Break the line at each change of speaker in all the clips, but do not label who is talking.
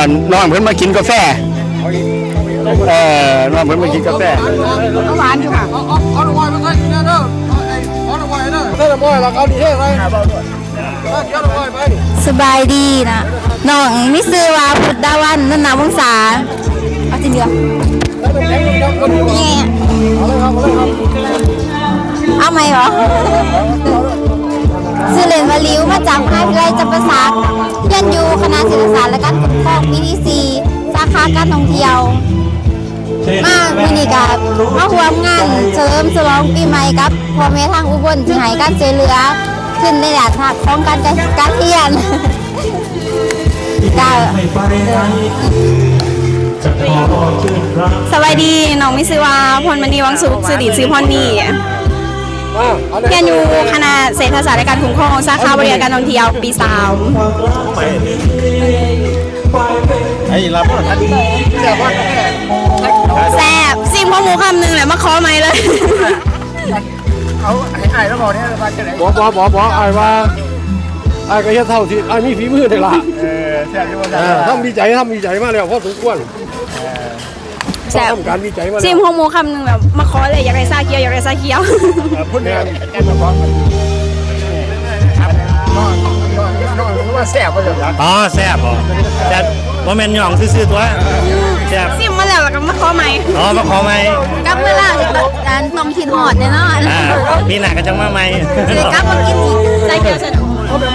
อ่าน้องเพิ่นมากินกาแฟเออน้องเพิ่นมากินกาแฟ
หวานอยู่ค่ะ
เอาเอาเอาหน่อยมาใส่เนี่ยเด้อเอาไอ้เอาหน่อยเด้อใส่หน่อยแล้วเอาดีเท่ไปถ้าเกี่ยวหน่อยไป
สบายดีนะน้องมิซื้อว่าพุทธดาวันนันนาวงศาเอาจริงเดียว
แล้วเป็นแข็งครับคนอยู่
นี่
เอาเลยครับเอาเลยครับ
เอาไหมเหรอซื้อเลนวาลิวมาจากมหาวิทยาลัยจำปาสักเรียนอยู่คณะศิลปศาสตร์และการ ปกครองปีที่สี่สาขาการท่องเที่ยว มาวินิกับมาร่วมงานเฉลิมฉลองปีใหม่กับพ่อแม่ทางอุบลที่ให้การช่วยเหลือขึ้นในด่านทักของการการเรียนก็
สวัสดีน้องมิซือวาพลมณีวังสุขสื่อดีซื้อพรนี่
มาเอาเลย
เรียนอยู่คณะเศรษฐศาสตร์และการคุ้มครองสาขาบริการการท่องเที่ยวปีสาม
ไอ้รับท่าน
เสียบ้านแม่
แซ่บซิมข้อหมูคำหนึ่งแหละมาขอไหมเลย
เอาไอ้ไอ้แล้วบอกเนี่ยมาจะไหนบอกบอกบอกบอกไอ้ว่าไอ้ก็จะเท่าที่ไอ้มีฝีมือได้ละ
เออแซ่บอยู่บ่
เออทำวิจัยทำวิจัยมาแล้วพอสมควร
แซ่บ
การวิจัยมาแล้ว
ซิมข้อมูคำหนึ่งแบบมาขอเลยอยากได้ซาเกียวอยากได้ซาเกียว
พุ่นเนี่ยแอนมาบอกน้องน้องน้อง ว่าแซ่บมาเลยนะ
อ๋อแซ่บบ่แซ่บบ่แม่นหย่องซื่อๆตัวแซ่บ
ซิมมาแล้วแล้วก็มาขอไหม
อ๋อมาขอใหม่
กลับมาแล้วร้านต้องคิดหอดแน่นอน
อ่าพี่หน้าก็จังมาใหม่
เลยกลับมากินอีก
ซาเกียวสนุก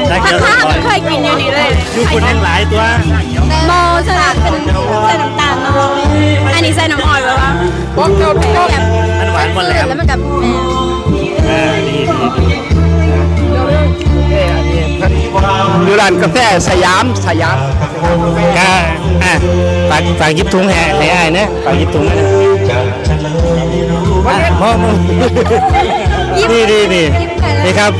ได้
ทั้
เกี่
ง
ยว
ข้าว
ก่อน
เคยกินอยู่นี่เลย
อยู่คุณแห่งหลายตัว
โมสลัดเป็นใส่น้ำตาลเนาะอันนี้ใส่น้ำอ้อยแบบว่า
บอกเจ้าทุกคน
แบบ
มันหวานบ่แหลม
แล้วมันกับ
อยู่ร้านกาแฟสยามสยาม
ก็อะฝากฝากหยิบถุงให้ให้อ้ายนะฝากหยิบถุงนะอะพ่อมึงนี่นี่นี่นี่ครับ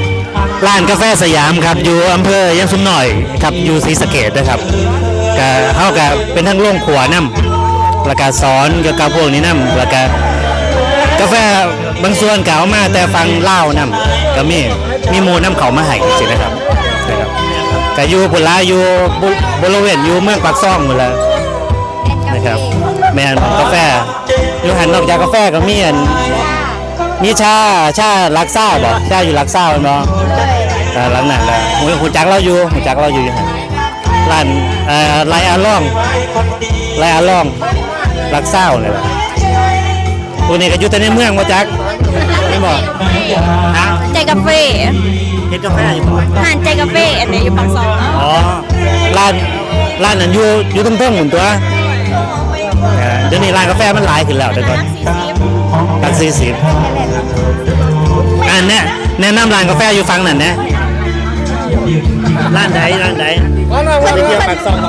ร้านกาแฟสยามครับอยู่อำเภอยังสุมหน่อยครับอยู่ศรีสะเกดนะครับก็เฮาก็เป็นทั้งโรงครัวนํแล้วก็สอนเกี่ยวกับพวกนี้นํแล้วก็กาแฟบางส่วนก็เอามาแต่ฟังเล่าวนํก็มีมีหมูน้ำเขามาให้จริงๆนะครับนะครับ ก็อยู่ปุระอยู่บุบริเวณอยู่เมืองปากซ่องหมดแล้วนะครับ แม่นกาแฟอยู่หันนอกจากกาแฟก็มีอันมีชาชาลักซ่าบ่ชาอยู่ลักซ่าเนาะแต่หลังนั้นแหละหูหูจักเราอยู่หูจักเราอยู่อยู่หั่นร้านเอ่อไลอาล่องไลอาล่องลักซ่าเลยล่ะตัวนี้ก็อยู่แต่ในเมืองมาจักไม่บอกฮะ
ใจกาแฟ
เฮ็ดกาแฟอยู่บ่
ห่านใจกาแฟอันนี้อยู่ปากซอย
อ๋อร้านร้านนั้นอยู่อยู่ตรงเทิงหมุนตัวเออเดี๋ยวนี้ร้านกาแฟมันหลายขึ้นแล้วเดี๋ยวก่อนตักสี่สิบอันเนี้ยแนะนำร้านกาแฟอยู่ฝั่งนั้นนะร้านใดร้านใด
มาหน่อยมาหน่อย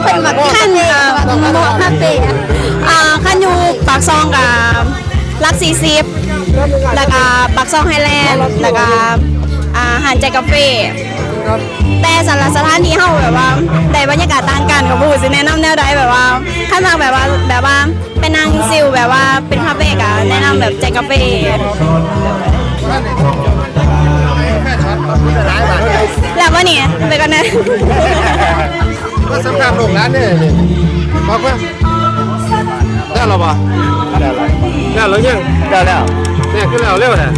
เป็นแบบขั้นอะโมคาเฟ่
อ่าขันอยู่ปากซองกับลักซีซิปแล้วก็ปากซองไฮแลนด์แล้วก็อ่า หานใจกาแฟแต่สำหรับสถานที่เฮาแบบว่าได้บรรยากาศต่างกันกับบูสิแนะนำแนวใดแบบว่าถ้ามาแบบว่าแบบว่าเป็นนางซิลแบบว่าเป็นคาเฟ่ก็แนะนำแบบใจกาแฟแล้วว่านี่ไปกันนะ
ก็สำคัญลูกร้านเนี่ยบอกว่าได้หรอปะได้แล้วได้แล้วยัง
ได้แล้ว
เนี่ยขึ้นแล้วเร็วนะ